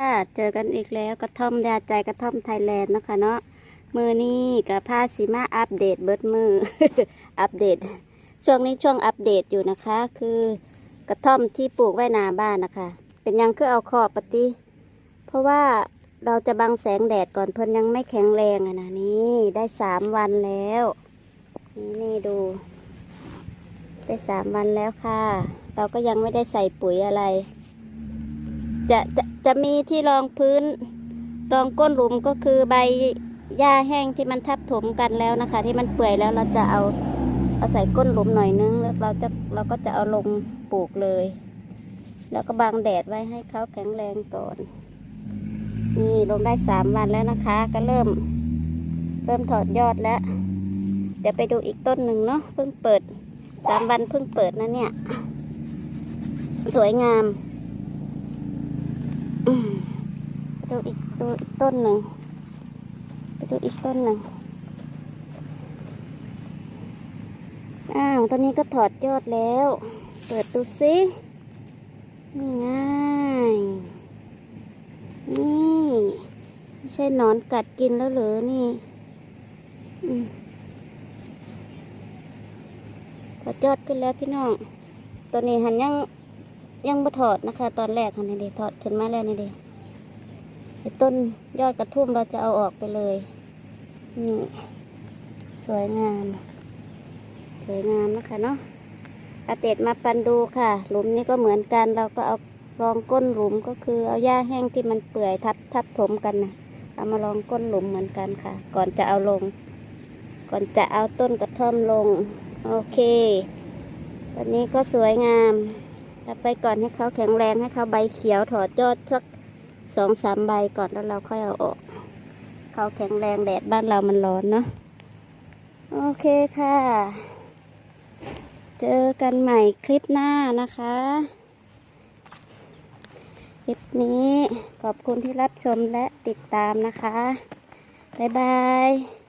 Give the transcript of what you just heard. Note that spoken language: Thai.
ค่ะเจอกันอีกแล้วกระท่อมยาใจกระท่อมไทยแลนด์นะคะเนาะมือนี้กับผ้าสีมาอัปเดตเบิร์ดมืออัปเดต ช่วงนี้ช่วงอัปเดตอยู่นะคะ คือกระท่อมที่ปลูกไว้นาบ้านนะคะ เป็นยังคือเอาขอบปฏิเพราะว่าเราจะบังแสงแดดก่อนเพิ่นยังไม่แข็งแรงอะนะนี่ได้สามวันแล้ว นี่นี่ดู ได้สามวันแล้วค่ะ เราก็ยังไม่ได้ใส่ปุ๋ยอะไรจะจะ จะมีที่รองพื้น รองก้นหลุมก็คือใบหญ้าแห้งที่มันทับถมกันแล้วนะคะ ที่มันเปื่อยแล้วเราจะเอาเอาใส่ก้นหลุมหน่อยนึงแล้วเราจะเราก็จะเอาลงปลูกเลย แล้วก็บังแดดไว้ให้เขาแข็งแรงก่อน นี่ลงได้สามวันแล้วนะคะ ก็เริ่ม เริ่มถอดยอดแล้ว เดี๋ยวไปดูอีกต้นหนึ่งเนาะเพิ่งเปิดสามวันเพิ่งเปิดนะเนี่ย สวยงาม อืมไป ดูอีกดูต้นหนึ่ง ไปดูอีกต้นหนึ่ง อ้าวต้นนี้ก็ถอดยอดแล้ว เปิดดูสินี่ง่ายนี่ ไม่ใช่หนอนกัดกินแล้วเหรอ นี่ถอดยอดขึ้นแล้วพี่น้อง ตัวนี้หันยังยังบ่ถอดนะคะ ตอนแรกค่ะนี่เดถอดขึ้นมาแล้วนี่เดไอ้ ต้นยอดกระทุ่มเราจะเอาออกไปเลย นี่ สวยงาม สวยงามนะคะเนาะอาเตดมาปันดูค่ะ หลุมนี้ก็เหมือนกันเราก็เอารองก้นหลุมก็คือเอาหญ้าแห้งที่มันเปื่อยทับทับถมกันนะเอามารองก้นหลุมเหมือนกันค่ะ ก่อนจะเอาลง ก่อนจะเอาต้นกระท่อมลง โอเค วันนี้ก็สวยงามไปก่อนให้เขาแข็งแรงให้เขาใบเขียวถอดยอดสัก สองสามใบก่อนแล้วเราค่อยเอาออก เขาแข็งแรงแดดบ้านเรามันร้อนเนาะ โอเคค่ะ เจอกันใหม่คลิปหน้านะคะ คลิปนี้ขอบคุณที่รับชมและติดตามนะคะ บ๊ายบาย